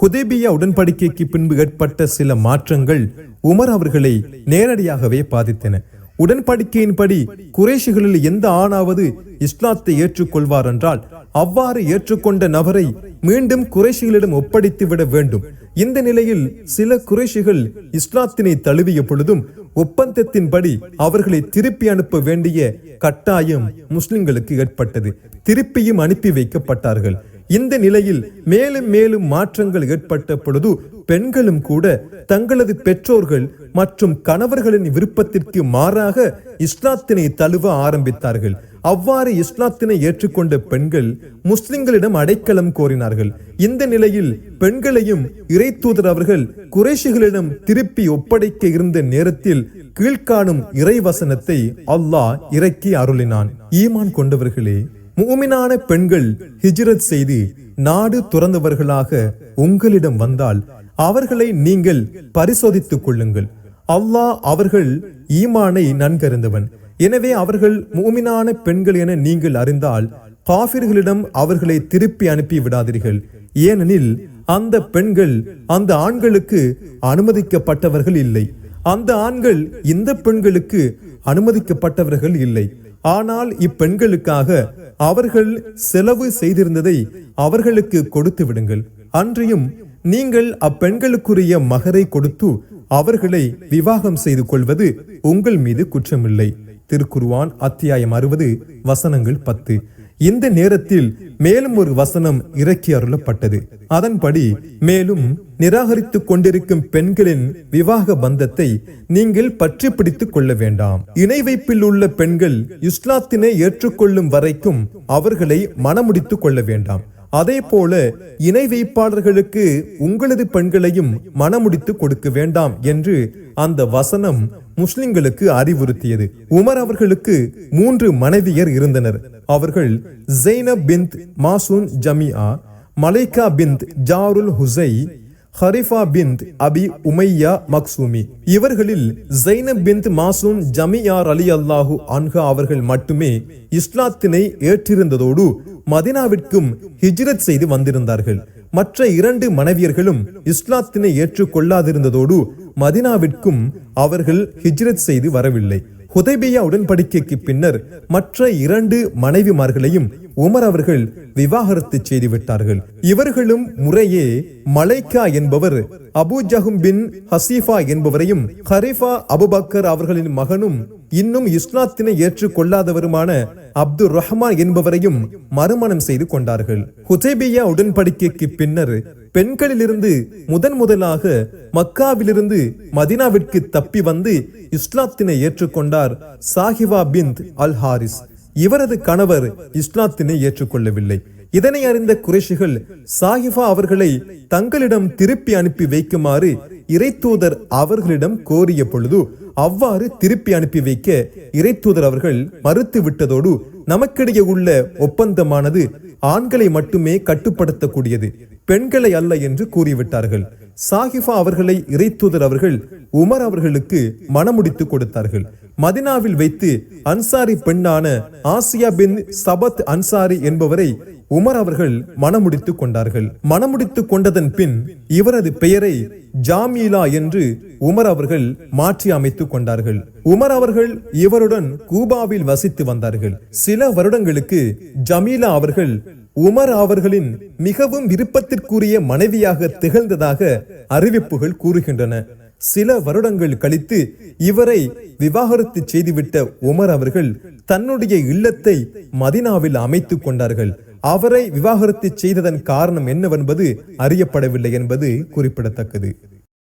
ஹுதேபியா உடன்படிக்கைக்கு பின்பு ஏற்பட்ட சில மாற்றங்கள் உமர் அவர்களை நேரடியாகவே பாதித்தன. உடன்படிக்கையின்படி குறைஷிகளில் எந்த ஆணாவது இஸ்லாத்தை ஏற்றுக்கொள்வார் என்றால் அவ்வாறு ஏற்றுக்கொண்ட நபரை மீண்டும் குறைஷிகளிடம் ஒப்படைத்து விட வேண்டும். இந்த நிலையில் சில குறைஷிகள் இஸ்லாத்தினை தழுவிய பொழுதும் ஒப்பந்தத்தின்படி அவர்களை திருப்பி அனுப்ப வேண்டிய கட்டாயம் முஸ்லிம்களுக்கு ஏற்பட்டது. திருப்பியும் அனுப்பி வைக்கப்பட்டார்கள். இந்த நிலையில் மேலும் மேலும் மாற்றங்கள் ஏற்பட்ட பொழுது பெண்களும் கூட தங்களது பெற்றோர்கள் மற்றும் கணவர்களின் விருப்பத்திற்கு மாறாக இஸ்லாத்தினை தழுவ ஆரம்பித்தார்கள். அவ்வாறு இஸ்லாத்தினை ஏற்றுக்கொண்ட பெண்கள் முஸ்லிம்களிடம் அடைக்கலம் கோரினார்கள். இந்த நிலையில் பெண்களையும் இறை தூதர் அவர்கள் குறைஷிகளிடம் திருப்பி ஒப்படைக்க இருந்த நேரத்தில் கீழ்காணும் இறைவசனத்தை அல்லாஹ் இறக்கி அருளினான். ஈமான் கொண்டவர்களே மூமினான பெண்கள் ஹிஜ்ரத் செய்து நாடு துறந்தவர்களாக உங்களிடம் வந்தால் அவர்களை நீங்கள் பரிசோதித்துக் கொள்ளுங்கள். அல்லாஹ் அவர்கள் ஈமானை நன்கறிந்தவன். எனவே அவர்கள் மூமினான பெண்கள் என நீங்கள் அறிந்தால் காபிர்களிடம் அவர்களை திருப்பி அனுப்பி விடாதீர்கள். ஏனெனில் அந்த பெண்கள் அந்த ஆண்களுக்கு அனுமதிக்கப்பட்டவர்கள் இல்லை. அந்த ஆண்கள் இந்த பெண்களுக்கு அனுமதிக்கப்பட்டவர்கள் இல்லை. ஆனால் இப்பெண்களுக்காக அவர்கள் செலவு செய்திருந்ததை அவர்களுக்கு கொடுத்து விடுங்கள். அன்றியும் நீங்கள் அப்பெண்களுக்குரிய மகரை கொடுத்து அவர்களை விவாகம் செய்து கொள்வது உங்கள் மீது குற்றமில்லை. திருக்குருவான் அத்தியாயம் அறுபது வசனங்கள் பத்து. இந்த நேரத்தில் மேலும் ஒரு வசனம் இறக்கி அருளப்பட்டது. அதன்படி மேலும் நிராகரித்துக் கொண்டிருக்கும் பெண்களின் விவாக பந்தத்தை நீங்கள் பற்றி பிடித்துக் கொள்ள வேண்டாம். இணை வைப்பில் உள்ள பெண்கள் இஸ்லாத்தினை ஏற்றுக்கொள்ளும் வரைக்கும் அவர்களை மனமுடித்துக் கொள்ள வேண்டாம். அதே போல இணை வைப்பாளர்களுக்கு உங்களது பெண்களையும் மனமுடித்து கொடுக்க வேண்டாம் என்று அந்த வசனம் முஸ்லிம்களுக்கு அறிவுறுத்தியது. உமர் அவர்களுக்கு மூன்று மனைவியர் இருந்தனர். அவர்கள் ஜெய்னப் பிந்த் மாசூன் ஜமியா மலைக்கா பிந்த் ஜாருல் ஹுசை ஹரிஃபா பிந்த் அபி உமையா மக்சூமி. இவர்களில் ஜைனப் பிந்த் மாசூம் ஜமியார் அலி அல்லாஹு அன்ஹா அவர்கள் மட்டுமே இஸ்லாத்தினை ஏற்றிருந்ததோடு மதினாவிற்கும் ஹிஜ்ரத் செய்து வந்திருந்தார்கள். மற்ற இரண்டு மனைவியர்களும் இஸ்லாத்தினை ஏற்றுக்கொள்ளாதிருந்ததோடு மதினாவிற்கும் அவர்கள் ஹிஜ்ரத் செய்து வரவில்லை. ஹுதைபியா உடன்படிக்கைக்கு பின்னர் மற்ற இரண்டு மனைவிமார்களையும் உமர் அவர்கள் விவாகரத்து செய்துவிட்டார்கள். இவர்களும் முறையே மலைக்கா என்பவர் அபு ஜஹும் பின் ஹசீஃபா என்பவரையும் ஹரிஃபா அபுபக்கர் அவர்களின் மகனும் இன்னும் இஸ்லாத்தினை ஏற்றுக்கொள்ளாதவருமான அப்துல் ரஹ்மான் என்பவரையும் மறுமணம் செய்து கொண்டார்கள். ஹுதைபியா உடன்படிக்கைக்கு பின்னர் பெண்களிலிருந்து முதன் முதலாக மக்காவிலிருந்து மதினாவிற்கு தப்பி வந்து இஸ்லாத்தினை ஏற்றுக்கொண்டார் சாஹிவா பிந்த் அல் ஹாரிஸ் இவரது கணவர் இஸ்லாத்தினை ஏற்றுக்கொள்ளவில்லை. இதனை அறிந்த குறைஷிகள் சாஹிபா அவர்களை தங்களிடம் திருப்பி அனுப்பி வைக்குமாறு இறைத்தூதர் அவர்களிடம் கோரிய பொழுது அவ்வாறு திருப்பி அனுப்பி வைக்க இறைத்தூதர் அவர்கள் மறுத்து விட்டதோடு நமக்கிடையே உள்ள ஒப்பந்தமானது ஆண்களை மட்டுமே கட்டுப்படுத்தக்கூடியது பெண்களை அல்ல என்று கூறிவிட்டார்கள். சாஹிஃபா அவர்களை இறைத்தூதர் அவர்கள் உமர் அவர்களுக்கு மனமுடித்து கொடுத்தார்கள். மதினாவில் வைத்து அன்சாரி பெண்ணான ஆசியா பின் சபத் அன்சாரி என்பவரை உமர் அவர்கள் மனமுடித்து கொண்டார்கள். மனமுடித்து கொண்டதன் பின் இவரது பெயரை ஜாமீலா என்று உமர் அவர்கள் மாற்றி அமைத்துக் கொண்டார்கள். உமர் அவர்கள் இவருடன் கூபாவில் வசித்து வந்தார்கள். சில வருடங்களுக்கு ஜமீலா அவர்கள் உமர் அவர்களின் மிகவும் விருப்பத்திற்குரிய மனைவியாக திகழ்ந்ததாக அறிவிப்புகள் கூறுகின்றன. சில வருடங்கள் கழித்து இவரை விவாகரத்து செய்துவிட்ட உமர் அவர்கள் தன்னுடைய இல்லத்தை மதினாவில் அமைத்துக் கொண்டார்கள். அவரை விவாகரத்து செய்ததன் காரணம் என்னவென்பது அறியப்படவில்லை என்பது குறிப்பிடத்தக்கது.